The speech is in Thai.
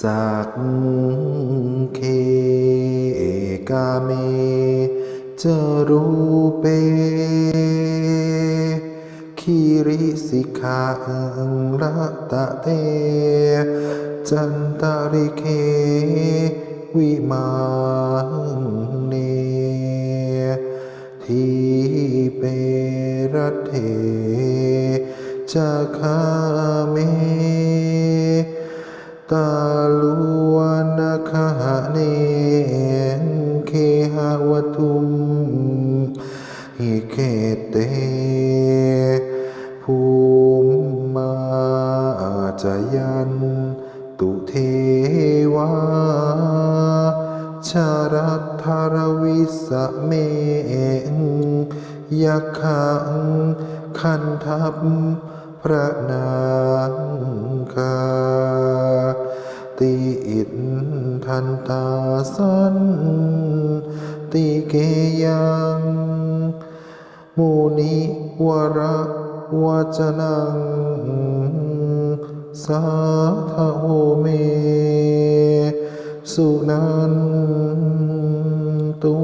สักเคกาเมจรูเป คิริสิกขาอังรัตะเต จันตาริเค วิมาเน ทีเปรเทจาคาเมตา ลุวนาคาเนเคหวทุมหิเกเตภูมมาจยันตุเทวาชารัตธารวิสเมงยักขังคันทัพพระนาง อิทันตาสันติเกยังมูนิวระวัจนังสาธโอเม สุนันตุ